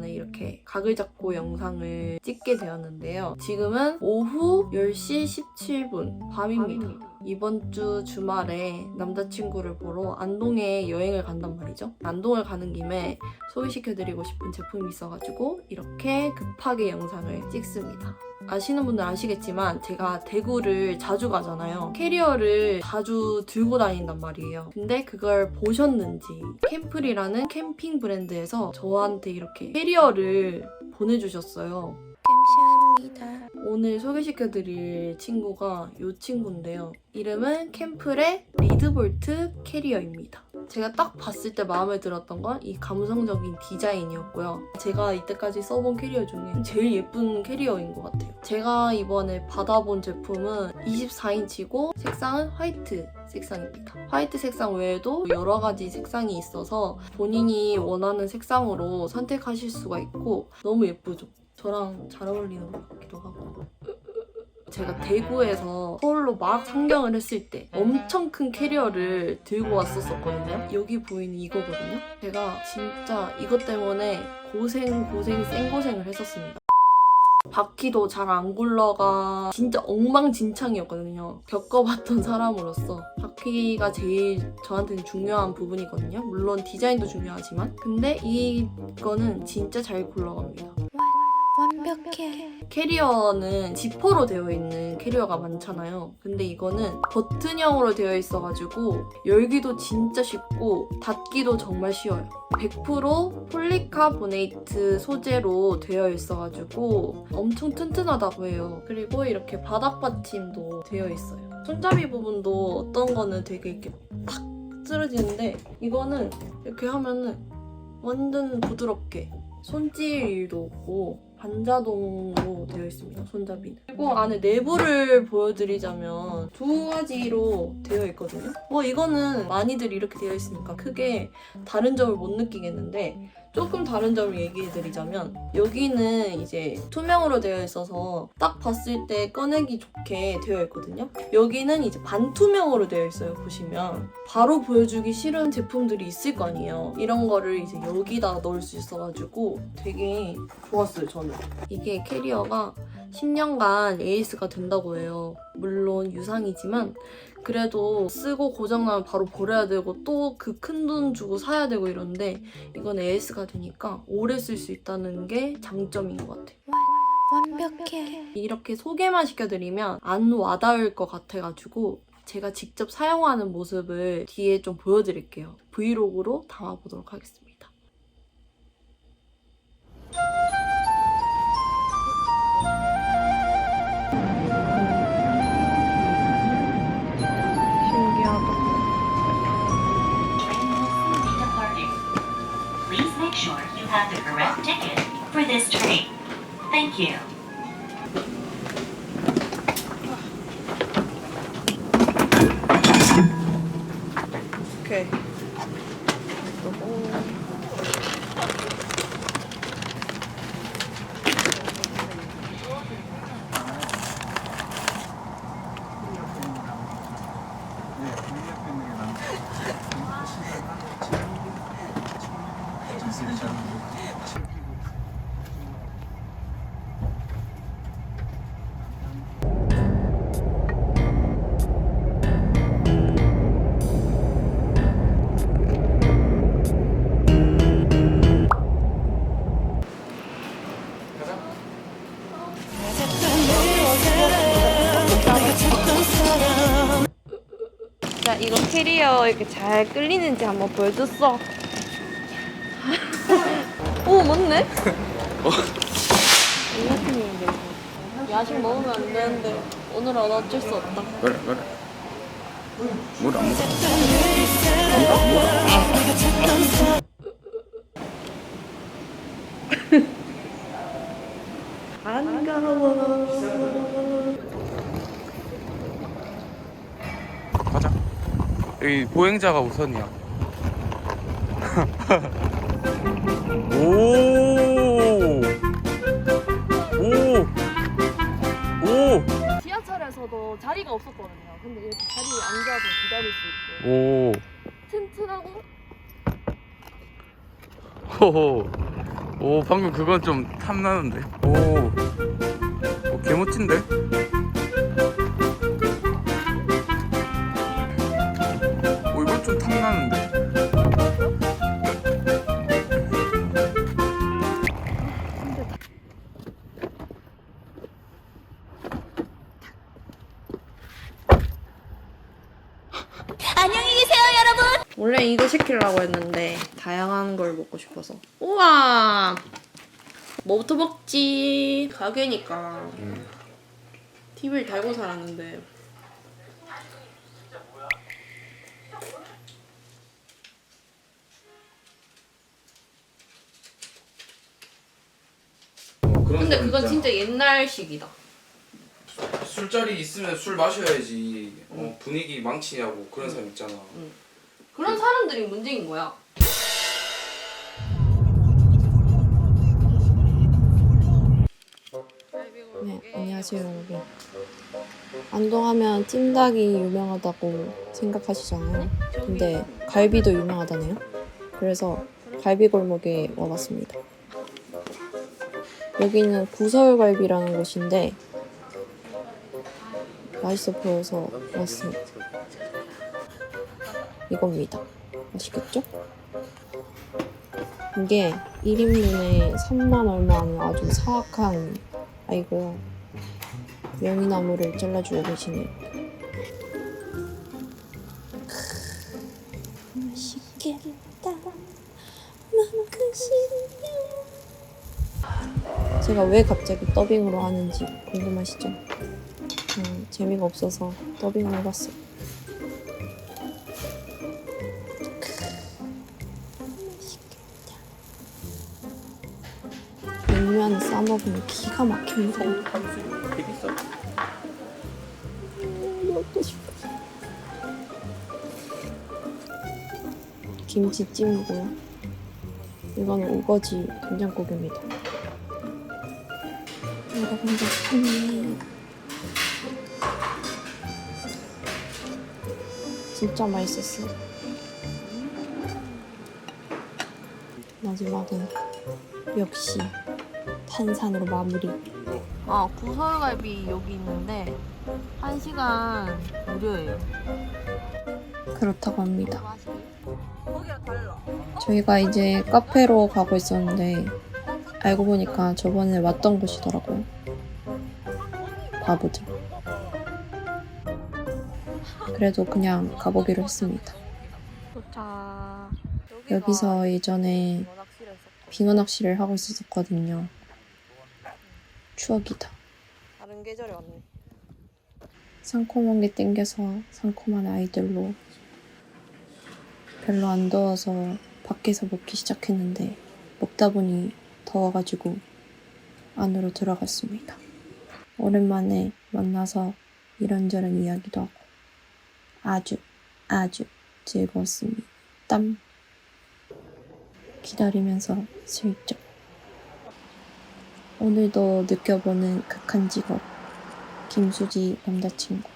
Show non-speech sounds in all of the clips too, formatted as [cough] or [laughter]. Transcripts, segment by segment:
오랜만에 이렇게 각을 잡고 영상을 찍게 되었는데요. 지금은 오후 10시 17분 밤입니다. 이번 주 주말에 남자친구를 보러 안동에 여행을 간단 말이죠. 안동을 가는 김에 소개시켜드리고 싶은 제품이 있어가지고 이렇게 급하게 영상을 찍습니다. 아시는 분들 아시겠지만 제가 대구를 자주 가잖아요. 캐리어를 자주 들고 다닌단 말이에요. 근데 그걸 보셨는지 캠플이라는 캠핑 브랜드에서 저한테 이렇게 캐리어를 보내주셨어요. 감사합니다. 오늘 소개시켜드릴 친구가 이 친구인데요. 이름은 캠플의 리드볼트 캐리어입니다. 제가 딱 봤을 때 마음에 들었던 건 이 감성적인 디자인이었고요. 제가 이때까지 써본 캐리어 중에 제일 예쁜 캐리어인 것 같아요. 제가 이번에 받아본 제품은 24인치고 색상은 화이트 색상입니다. 화이트 색상 외에도 여러 가지 색상이 있어서 본인이 원하는 색상으로 선택하실 수가 있고 너무 예쁘죠? 저랑 잘 어울리는 것 같기도 하고. 제가 대구에서 서울로 막 상경을 했을 때 엄청 큰 캐리어를 들고 왔었었거든요. 여기 보이는 이거거든요. 제가 진짜 이것 때문에 고생 고생 생고생을 했었습니다. 바퀴도 잘 안 굴러가 진짜 엉망진창이었거든요. 겪어봤던 사람으로서 바퀴가 제일 저한테는 중요한 부분이거든요. 물론 디자인도 중요하지만 근데 이거는 진짜 잘 굴러갑니다. 완벽해. 캐리어는 지퍼로 되어 있는 캐리어가 많잖아요. 근데 이거는 버튼형으로 되어 있어가지고 열기도 진짜 쉽고 닫기도 정말 쉬워요. 100% 폴리카보네이트 소재로 되어 있어가지고 엄청 튼튼하다고 해요. 그리고 이렇게 바닥 받침도 되어 있어요. 손잡이 부분도 어떤 거는 되게 이렇게 팍 쓰러지는데 이거는 이렇게 하면은 완전 부드럽게 손질도 없고 반자동으로 되어 있습니다. 손잡이는. 그리고 안에 내부를 보여드리자면 두 가지로 되어 있거든요. 뭐 이거는 많이들 이렇게 되어 있으니까 크게 다른 점을 못 느끼겠는데 조금 다른 점을 얘기해 드리자면 여기는 이제 투명으로 되어 있어서 딱 봤을 때 꺼내기 좋게 되어 있거든요. 여기는 이제 반투명으로 되어 있어요. 보시면 바로 보여주기 싫은 제품들이 있을 거 아니에요. 이런 거를 이제 여기다 넣을 수 있어가지고 되게 좋았어요. 저는 이게 캐리어가 10년간 AS가 된다고 해요. 물론 유상이지만 그래도 쓰고 고장나면 바로 버려야 되고 또 그 큰 돈 주고 사야 되고 이런데 이건 AS가 되니까 오래 쓸 수 있다는 게 장점인 것 같아요. 완벽해. 이렇게 소개만 시켜드리면 안 와닿을 것 같아가지고 제가 직접 사용하는 모습을 뒤에 좀 보여드릴게요. 브이로그로 담아보도록 하겠습니다. 이거 캐리어 이렇게 잘 끌리는지 한번 보여줬어. 오, 맞네? 야식인데 야식 먹으면 안 되는데 오늘은 어쩔 수 없다. 그래 그래 물안 먹어 반가워. 여기 보행자가 우선이야 [laughs] 오오오 오. 지하철에서도 자리가 없었거든요. 근데 이렇게 자리에 앉아서 기다릴 수 있고 오. 튼튼하고 호호. 오 방금 그건 좀 탐나는데 오, 오 개멋진데 이건 좀 탐나는데 원래 이거 시키려고 했는데 다양한 걸 먹고 싶어서. 우와. 뭐부터 먹지? 가게니까. TV를 달고 살았는데. 근데 그건 진짜 옛날식이다. 술자리 있으면 술 마셔야지 어, 분위기 망치냐고 그런 사람 있잖아 그런 사람들이 문제인 거야. 네, 안녕하세요 여러분. 안동하면 찜닭이 유명하다고 생각하시잖아요. 근데 갈비도 유명하다네요. 그래서 갈비 골목에 와봤습니다. 여기는 구설갈비라는 곳인데 맛있어 보여서 왔습니다. 이겁니다. 맛있겠죠? 이게 1인분에 3만 얼마 하는 아주 사악한 아이고요. 명이나무를 잘라주고 계시네요. 제가 왜 갑자기 더빙으로 하는지 궁금하시죠? 음, 재미가 없어서 더빙을 해봤어요. 냉면 싸먹으면 기가 막힙니다. 되게 싸. 김치찜이고요. 이거는 우거지 된장국입니다. 여러분들 팬이에요. 진짜 맛있었어요. 마지막은 역시 탄산으로 마무리. 아, 구설갈비 여기 있는데 1시간 무료예요. 그렇다고 합니다. 저희가 이제 카페로 가고 있었는데 알고 보니까 저번에 왔던 곳이더라고요. 바보들. 그래도 그냥 가보기로 했습니다. 도착. 여기서 예전에 빙어 낚시를 하고 있었거든요. 추억이다. 다른 계절에 왔네. 상콤한 게 땡겨서 상콤한 아이들로 별로 안 더워서 밖에서 먹기 시작했는데 먹다 보니 더워가지고 안으로 들어갔습니다. 오랜만에 만나서 이런저런 이야기도 하고 아주 아주 즐거웠습니다. 땀 기다리면서 슬쩍 오늘도 느껴보는 극한 직업 김수지 남자친구.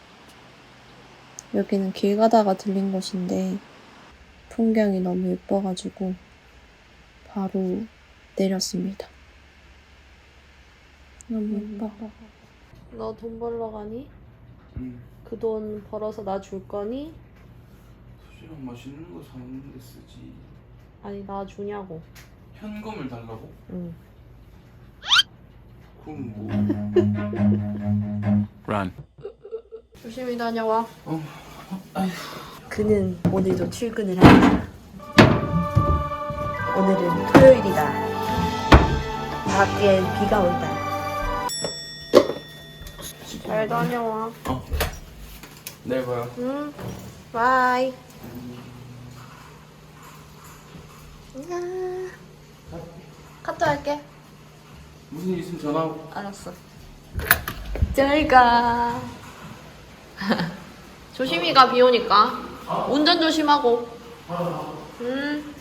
여기는 길 가다가 들린 곳인데 풍경이 너무 예뻐가지고 바로 내렸습니다. 너무 예뻐. 너 돈 벌러 가니? 응 그 돈 벌어서 나 줄 거니? 수지랑 맛있는 거 사는데 쓰지 아니 나 주냐고. 현금을 달라고? 응. 그럼 뭐 란. 조심히 다녀와. 어. 그는 오늘도 출근을 한다. 오늘은 토요일이다. 밖엔 비가 온다. 잘 다녀와. 내일 봐요 응. 바이. 안녕. 카톡 할게. 무슨 일 있으면 전화하고 알았어. 잘 가. 조심히 가, 비 오니까. 운전 조심하고. 음.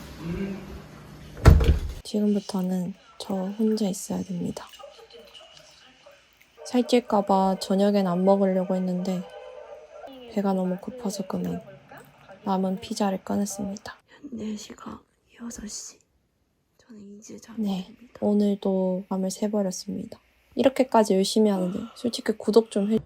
지금부터는 저 혼자 있어야 됩니다. 살찔까봐 저녁엔 안 먹으려고 했는데 배가 너무 고파서 그만 남은 피자를 꺼냈습니다. 현재 시각 6시. 저는 이제 네. 오늘도 밤을 새버렸습니다. 이렇게까지 열심히 하는데 솔직히 구독 좀 해.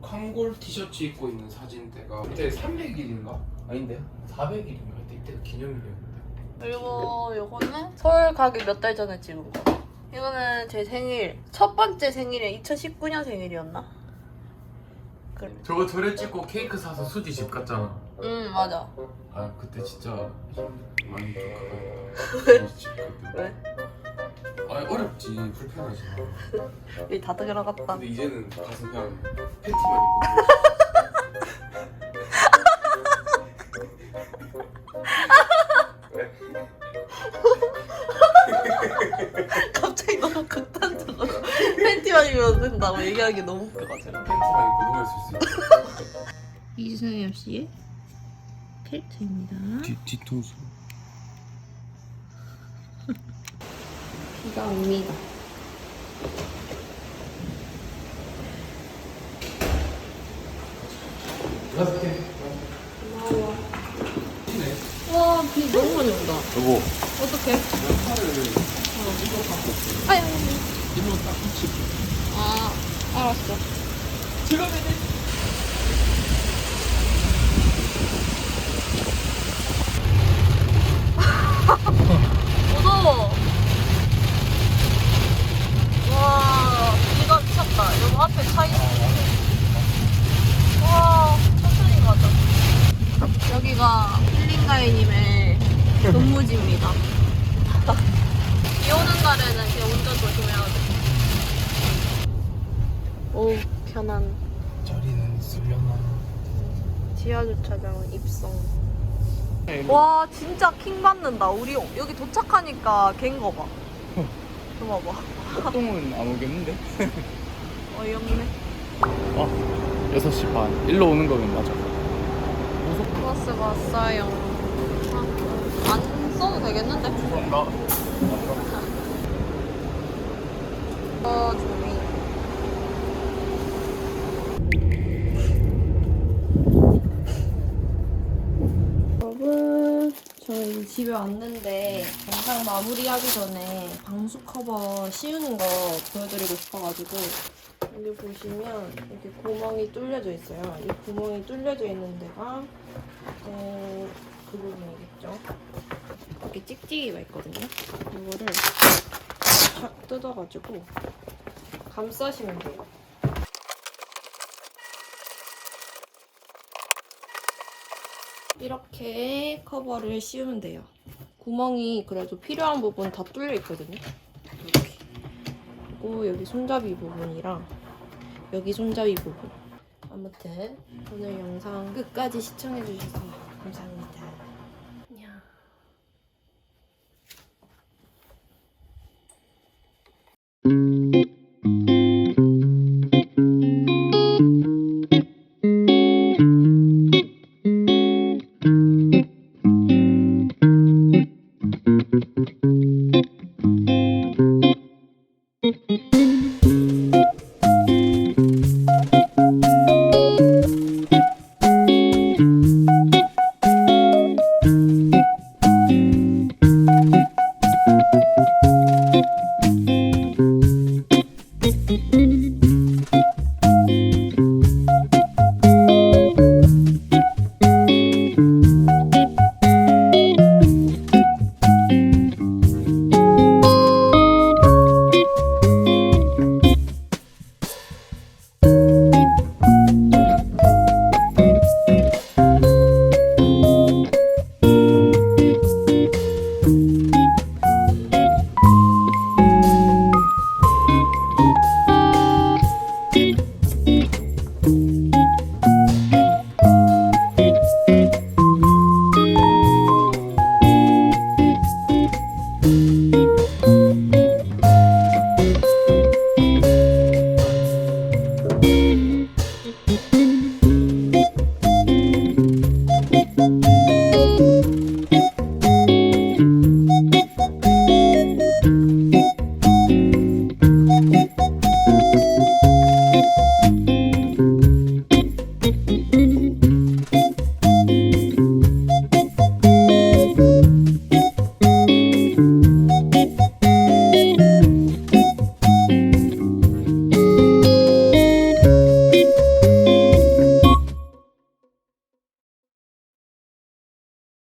쾅골 티셔츠 입고 있는 사진대가 그때 300일인가? 아닌데 400일인가 그때 기념일이었는데 그리고 요거는 서울 가기 몇 달 전에 찍은 거. 이거는 제 생일 첫 번째 생일이 2019년 생일이었나? 저거 저래 찍고 케이크 사서 수지 집 갔잖아 응 맞아. 아 그때 진짜 힘 많이 집 갔대 왜? 아 어렵지 불편하지 우리 다 들어갔다. 근데 이제는 가서 그냥 팬티만 입고 [laughs] [laughs] 갑자기 너무 극단적으로 [laughs] 팬티만 입으면 된다고 얘기하기 너무 웃겨가지고. 팬티만 입고 누워 있을 수 있어 이승엽 씨의 캐릭터입니다. 뒤, 뒤통수 비가 옵니다. 다섯 개 와, 비 너무 많이 온다. 여보 어떡해? 아유. 붙이고 아, 알았어. 무서워. 와, 비가 미쳤다. 여기 앞에 차 있어. 와, 천천히 가자. 여기가 힐링가이님의 근무지입니다. 비 오는 날에는 그냥 운전 조심해야 돼. 오, 편한. 자리는 쓸려나 지하 주차장 입성. 와 진짜 킹 받는다. 우리 여기 도착하니까 갠거 봐. 저 봐봐. 활동은 안 오겠는데? [laughs] 어이없네. 6시 반. 일로 오는 거면 맞아. 버스가 왔어요. 아, 안 써도 되겠는데? 그런가? 어, 조미. 여러분, 저희 집에 왔는데 영상 마무리하기 전에 방수 커버 씌우는 거 보여드리고 싶어가지고 여기 보시면 이렇게 구멍이 뚫려져 있어요. 이 구멍이 뚫려져 있는 데가 어, 그 부분이겠죠. 이렇게 찍찍이가 있거든요. 이거를 착 뜯어가지고 감싸시면 돼요. 이렇게 커버를 씌우면 돼요. 구멍이 그래도 필요한 부분 다 뚫려 있거든요. 이렇게. 그리고 여기 손잡이 부분이랑 여기 손잡이 부분. 아무튼 오늘 영상 끝까지 시청해주셔서 감사합니다.